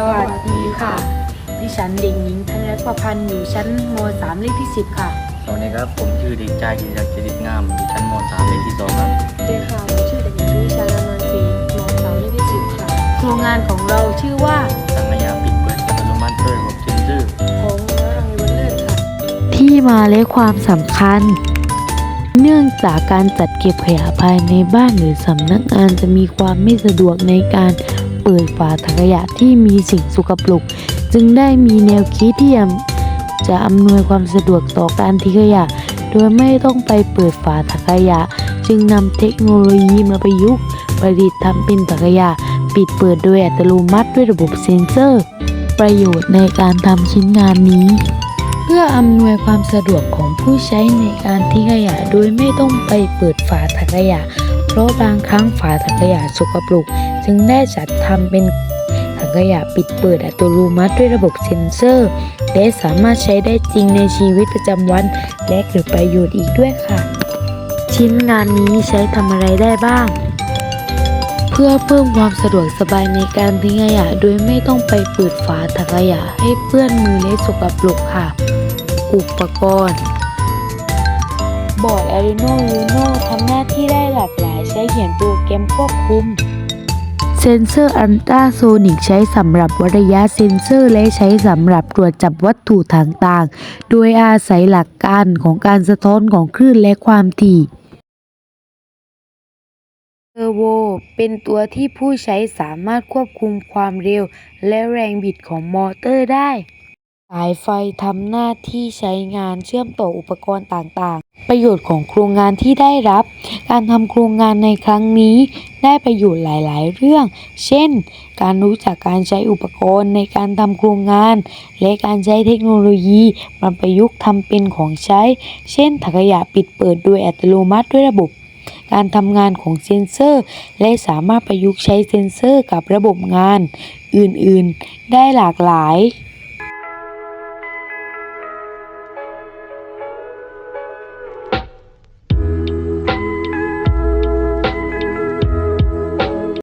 สวัสดีค่ะ ดิฉันเด็กหญิงธัญรัตน์ประพันธ์อยู่ชั้นม .3 เลขที่ 10 ค่ะ สวัสดีครับ ผมชื่อเด็กชายกิติศักดิ์จิตงามอยู่ชั้นม .3 เลขที่สองครับสวัสดีค่ะผมชื่อเด็กหญิงวิชาลานนท์ศรีม .3 เลขที่ 10 ค่ะ โครงงานของเราชื่อว่าสังขยาปิดเปิดอัตโนมัติด้วยระบบเซ็นเซอร์ของวรังวันเลิศค่ะ ที่มาและความสำคัญ เนื่องจากการจัดเก็บขยะภายในบ้านหรือสำนักงานจะมีความไม่สะดวกในการ เปิดฝาถังขยะที่มีสิ่งสกปรกจึงได้มีแนวคิดที่จะอำนวยความสะดวกต่อการทิ้งขยะ โดยไม่ต้องไปเปิดฝาถังขยะ จึงนำเทคโนโลยีมาประยุกต์ประดิษฐ์ทำเป็นถังขยะ ปิดเปิดโดยอัตโนมัติด้วยระบบเซ็นเซอร์ ประโยชน์ในการทำชิ้นงานนี้เพื่ออำนวยความสะดวกของผู้ใช้ในการทิ้งขยะ โดยไม่ต้องไปเปิดฝาถังขยะ เพราะบางครั้งฝาถังขยะสกปรก จึงได้จัดทำเป็นถังขยะปิดเปิดอัตโนมัติด้วยระบบเซ็นเซอร์ และสามารถใช้ได้จริงในชีวิตประจำวัน และเกิดประโยชน์อีกด้วยค่ะ ชิ้นงานนี้ใช้ทำอะไรได้บ้าง เพื่อเพิ่มความสะดวกสบายในการทิ้งขยะ โดยไม่ต้องไปเปิดฝาถังขยะให้เปื้อนมือและสกปรกค่ะ อุปกรณ์บอร์ด Arduino Uno ทำหน้าที่ได้หลากหลายใช้เขียนโปรแกรมควบคุม เซนเซอร์อัลตราโซนิกใช้สำหรับวัดระยะเซนเซอร์และใช้สำหรับตรวจจับวัตถุต่างๆ โดยอาศัยหลักการของการสะท้อนของคลื่นและความถี่เทอร์โวเป็นตัวที่ผู้ใช้สามารถควบคุมความเร็ว และแรงบิดของมอเตอร์ได้ สายไฟทำหน้าที่ใช้งานเชื่อมต่ออุปกรณ์ต่างๆ ประโยชน์ของโครงงานที่ได้รับ การทำโครงงานในครั้งนี้ ได้ประโยชน์หลาย ๆ เรื่อง เช่น การรู้จักการใช้อุปกรณ์ในการทำโครงงาน และการใช้เทคโนโลยีมาประยุกต์ทำเป็นของใช้ เช่น ถังขยะปิดเปิดโดยอัตโนมัติด้วยระบบการทำงานของเซนเซอร์ และสามารถประยุกต์ใช้เซนเซอร์กับระบบงาน อื่น ๆ ได้หลากหลาย